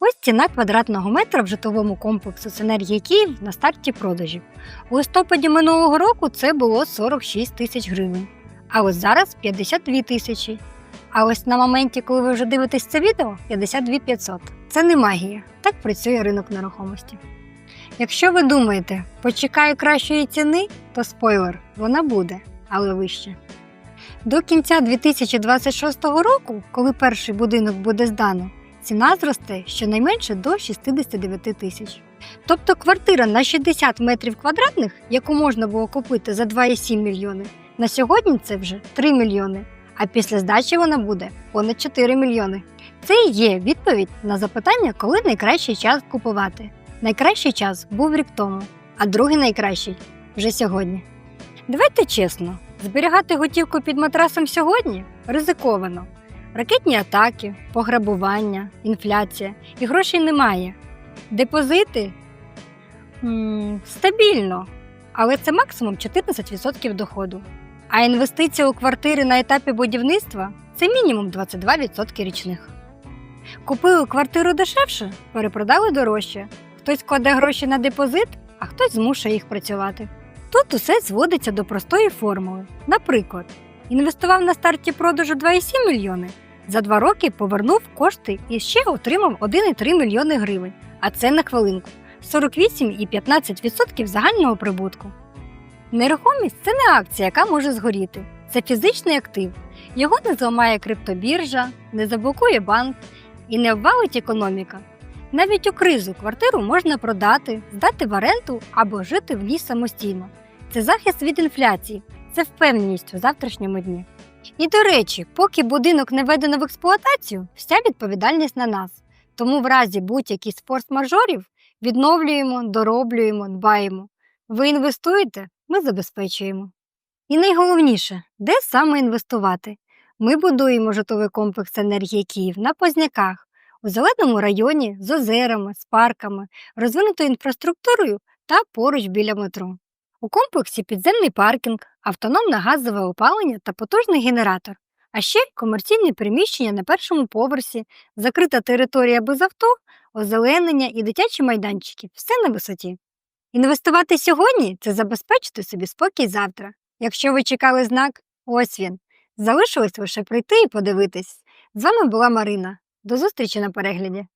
Ось ціна квадратного метра в житловому комплексу «Синергія Київ» на старті продажів. У листопаді минулого року це було 46 тисяч гривень, а ось зараз 52 тисячі. А ось на моменті, коли ви вже дивитесь це відео, 52 500. Це не магія. Так працює ринок нерухомості. Якщо ви думаєте, почекаю кращої ціни, то спойлер, вона буде, але вище. До кінця 2026 року, коли перший будинок буде здано, ціна зросте щонайменше до 69 тисяч. Тобто квартира на 60 метрів квадратних, яку можна було купити за 2,7 мільйони, на сьогодні це вже 3 мільйони, а після здачі вона буде понад 4 мільйони. Це і є відповідь на запитання, коли найкращий час купувати. Найкращий час був рік тому, а другий найкращий вже сьогодні. Давайте чесно, зберігати готівку під матрасом сьогодні ризиковано. Ракетні атаки, пограбування, інфляція і грошей немає. Депозити стабільно, але це максимум 14% доходу. А інвестиція у квартири на етапі будівництва це мінімум 22% річних. Купили квартиру дешевше, перепродали дорожче. Хтось кладе гроші на депозит, а хтось змушує їх працювати. Тут усе зводиться до простої формули. Наприклад, інвестував на старті продажу 2,7 мільйони, за два роки повернув кошти і ще отримав 1,3 мільйони гривень, а це на хвилинку 48,15% загального прибутку. Нерухомість це не акція, яка може згоріти. Це фізичний актив. Його не зламає криптобіржа, не заблокує банк і не обвалить економіка. Навіть у кризу квартиру можна продати, здати в оренду або жити в ній самостійно. Це захист від інфляції, це впевненість у завтрашньому дні. І до речі, поки будинок не введено в експлуатацію, вся відповідальність на нас. Тому в разі будь-яких форс-мажорів відновлюємо, дороблюємо, дбаємо. Ви інвестуєте, ми забезпечуємо. І найголовніше, де саме інвестувати? Ми будуємо житловий комплекс енергії Київ на Позняках, у зеленому районі з озерами, з парками, розвинутою інфраструктурою та поруч біля метро. У комплексі підземний паркінг, автономне газове опалення та потужний генератор, а ще комерційні приміщення на першому поверсі, закрита територія без авто, озеленення і дитячі майданчики все на висоті. Інвестувати сьогодні це забезпечити собі спокій завтра. Якщо ви чекали знак, ось він. Залишилось лише прийти і подивитись. З вами була Марина. До зустрічі на перегляді.